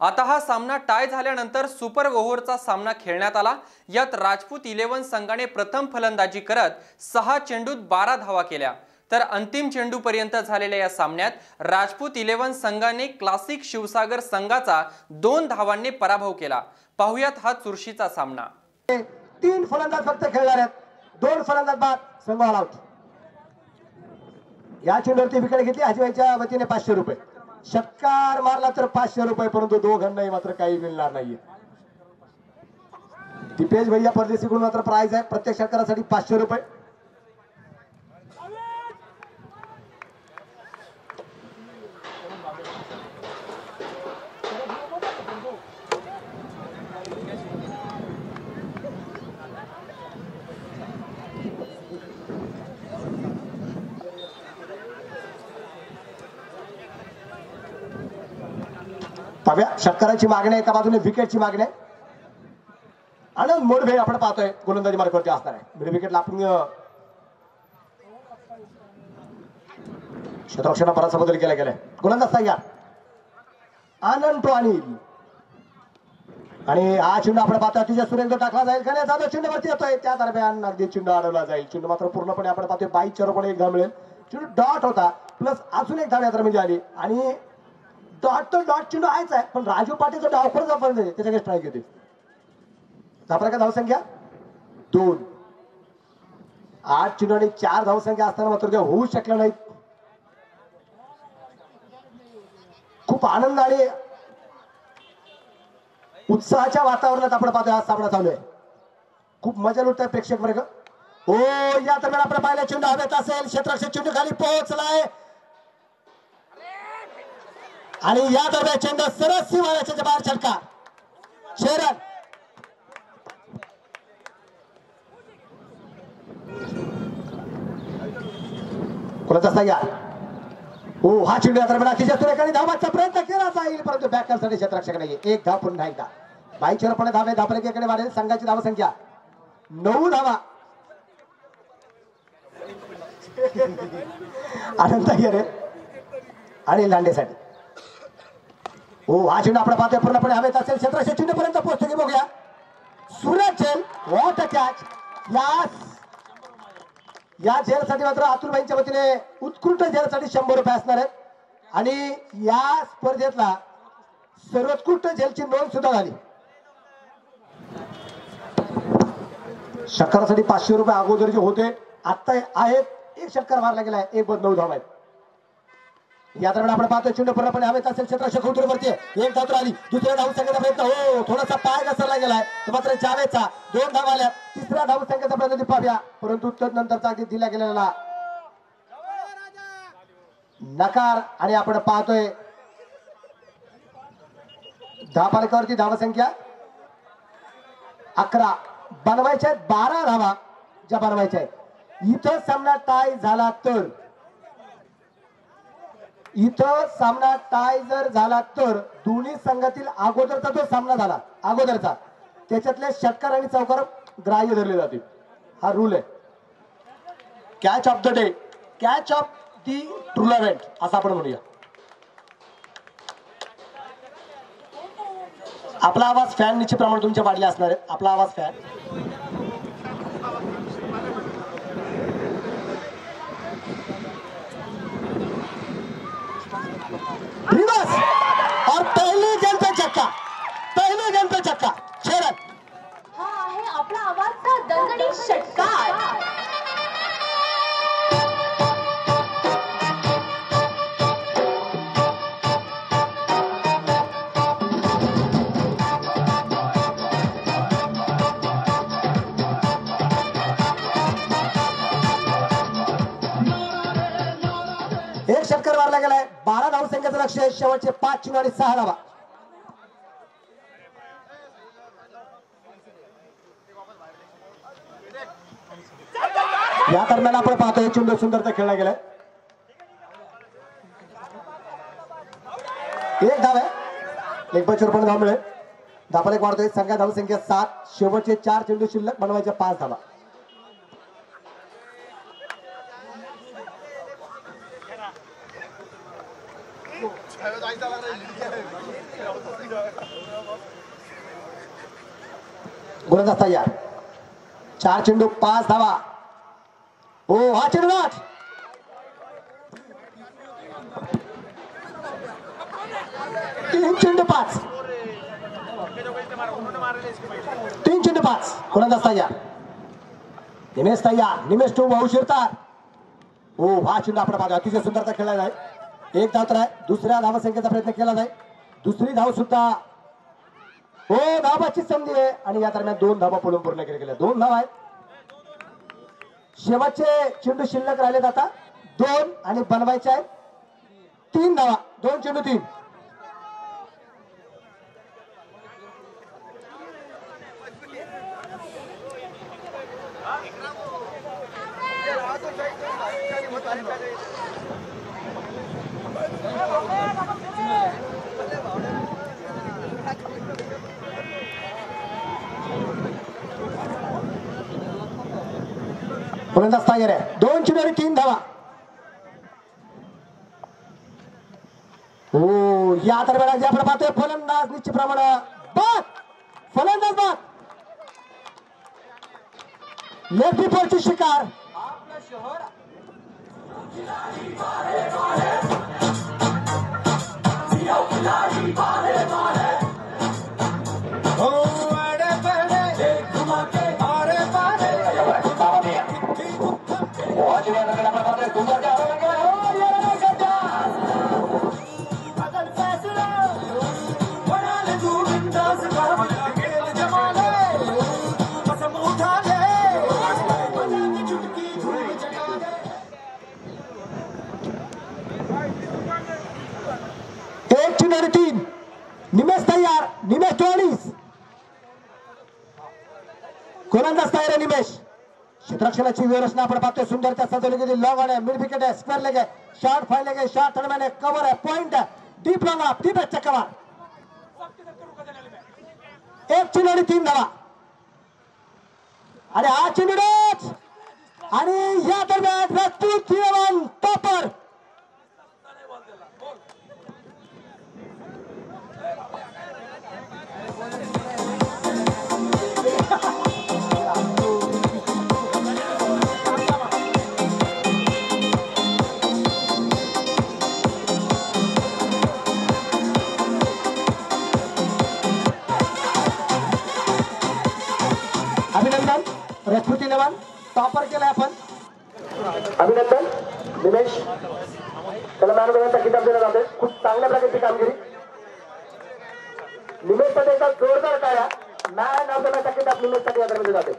आता हा सामना टाय झाल्यानंतर सुपर ओव्हरचा सामना खेळण्यात आला. यात राजपूत इलेव्हन संघाने प्रथम फलंदाजी करत सहा चेंडूत बारा धावा केल्या. तर अंतिम चेंडूपर्यंत झालेल्या या सामन्यात राजपूत इलेव्हन संघाने क्लासिक शिवसागर संघाचा दोन धावांनी पराभव केला. पाहुयात हा चुरशीचा सामना. तीन फलंदाज फक्त खेळणार आहेत. दोन फलंदाज बाद संघ ऑल आउट या चेंडूवरती विकेट घेतली. आजीबाईच्या वतीने पाचशे रुपये. षटकार मारला तर पाचशे रुपये परंतु दोघांनाही मात्र काही मिळणार नाहीये. दिपेश भैया परदेशीकडून मात्र प्राइज आहे. प्रत्येक षटकारासाठी पाचशे रुपये. पाव्या षटकाराची मागणी आहे एका बाजूने विकेटची मागणी आहे. आनंद मोडभे आपण पाहतोय गोलंदाजी मार्गावरती असणार आहे. मिड विकेटला आपण अं, बराचसा बदल केला गेलाय. गोलंदाज तयार. आनंद तो अनिल आणि हा चेंडू आपण पाहतो अतिशय सुरेंद्र टाकला जाईल का नाही? जाधव चेंडूवरती येतोय. त्या दरम्यान अगदी चेंडू अडवला जाईल. चेंडू मात्र पूर्णपणे आपण पाहतोय बाईक रोपणे एक धाव मिळेल चेंडू डॉट होता. प्लस अजून एक धाव या दरम्यान आली. आणि डॉट तर डॉट चिन्ह आहेच आहे. पण राजू पाटीलचा डाव जाफर आपण त्याच्याकडे स्ट्राईक येते. आपल्या का धावसंख्या? दोन. आठ चेंडू आणि चार धावसंख्या असताना मात्र त्या होऊ शकल्या नाहीत. खूप आनंद आणि उत्साहाच्या वातावरणात आपण पाहतोय. हा सामना चालू आहे. खूप मजा लुटत आहे प्रेक्षक वर्ग. हो या दरम्यान आपण पाहिलं चेंडू हवेत असेल. क्षेत्ररक्षक चेंडू खाली पोहोचलाय. आणि या दरम्यान चेंडू सरस सीमाऱ्याच्या बाहेर छटका शरण कोणाचा सगळ्या हो हा चेंडू या दरम्यान अतिशय सुरेखाने धावाचा प्रयत्न केला जाईल परंतु बॅकरसाठी क्षेत्ररक्षक नाही एक धाव पुन्हा एकदा. बाईचरपणे धावे धापरेकडे वाढेल संघाची धावसंख्या. नऊ धावा. आनंद रे. आणि लांडेसाठी. हो हा चेंडू आपण पाहतोय पूर्णपणे हवेत असेल सतराशे चेंडू पर्यंत पोहोचतो की बघूया. सुरज जेल वॉट कॅच या या झेलसाठी मात्र अतुलबाईंच्या वतीने उत्कृष्ट झेलसाठी शंभर रुपये असणार आहेत. आणि या स्पर्धेतला सर्वोत्कृष्ट झेलची नोंद सुद्धा झाली. षटकारासाठी पाचशे रुपये अगोदर जे होते. आता आहेत. एक षटकार मारला गेलाय. एक बद नऊ धाव आहेत या दरम्यान आपण पाहतो चेंडू पूर्णपणे हवेत असेल क्षेत्र वरती एक धाव आली दुसऱ्या धाव संख्येचा प्रयत्न. हो थोडासा पाय घसरला गेलाय. तो मात्र जावेचा. दोन धाव आल्या. तिसऱ्या धाव संख्येचा प्रयत्न पाहूया. परंतु नंतरचा अगदी दिला गेलेला नकार. आणि आपण पाहतोय दहा पालकावरती धावसंख्या. अकरा. बनवायच्या आहेत बारा धावा. ज्या बनवायच्या आहेत. इथं सामना टाय झाला तर. इथं सामना टाय जर झाला तर दोन्ही संघातील अगोदरचा जो सामना झाला. अगोदरचा. त्याच्यातल्या षटकार आणि चौकार ग्राह्य धरले जातील. हा रूल आहे. Catch of the day catch of the tournament असं आपण म्हणूया. आपला आवाज फॅन निश्चितप्रमाणे तुमच्या वाढले असणार आहे. आपला आवाज फॅन पे छक्का शेरन हा आहे आपला आवाजचा षटकार. एक षटकार मारला गेलाय. बारा धाव संख्येचं लक्ष आहे. शेवटचे पाच चुन आणि सहा धावा. या दरम्यान आपण पाहतोय चिंड सुंदर तर खेळला गेलाय. एक धाव आहे. एक बचर पण धाव मिळेल. धापाला एक वाढतोय. संख्या धाव संख्या सात. शेवटचे चार चेंडू शिल्लक बनवायच्या पाच धावा. गोलंदाज तयार. चार चेंडू पाच धावा. हो हा चेंडू तीन चेंडू पाच. तीन चेंडू पाच. कोणाचा तयार निमेश तयार निमेश टू भाऊ शिरतार. हो हा चेंडू आपण पाहतो अतिशय सुंदरता खेळला आहे एक धाव तर आहे. दुसऱ्या धावसंख्येचा प्रयत्न केला जाईल. दुसरी धाव सुद्धा. हो धावाची संधी आहे. आणि या दरम्यान दोन धावा पडून पूर्ण केले गेले. दोन धाव आहेत. शेवटचे चेंडू शिल्लक राहिलेत आता दोन आणि बनवायचे आहेत. तीन धावा. दोन चेंडू तीन. गोलंदाज तयार आहे दोन चेंडू आणि तीन धावा. हो या दरम्यान जे आपण पाहतोय फलंदाज निश्चितप्रमाणे बाद फलंदाज बाद लेफ्टी फॉरची शिकार. एक चेंडू निमेश तयार निमेश टोळीस गोलंदाज तयार आहे निमेश क्षेत्ररक्षणाची व्यवस्था आपण पाहतोय सुंदर त्या सजवली गेली लॉंग आहे मिड विकेट आहे स्क्वेअर लेग आहे शॉर्ट फाय लेग आहे शॉर्ट थर्डमॅन आहे कव्हर आहे पॉइंट आहे डीप लॉंग आहे डीप आहे चक्कर एक चेंडू आणि तीन धावा आणि हा चेंडू आणि या दरम्यान टॉपर अभिनंदन राजपूत इलेव्हन टॉपर केलाय आपण. अभिनंदन निमेश. त्याला मॅन ऑफ किताब दिला जातो खूप चांगल्या प्रकारची कामगिरी. निमेशसाठी एकदा जोरदार टाळ्या. मॅन ऑफ द मॅच किताब निमेशसाठी या दरम्यान जाते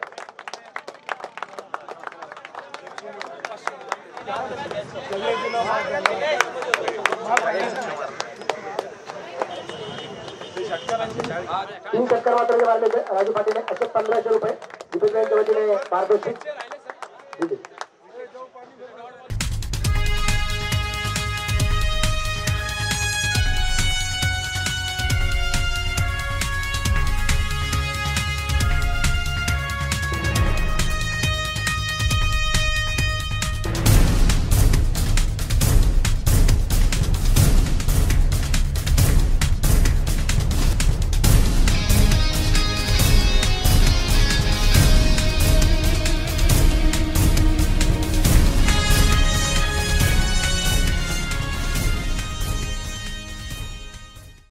तीन चक्कर मात्र मारले राजू पाटील असे पंधराशे रुपये दीपक यांच्या वतीने पारितोषिक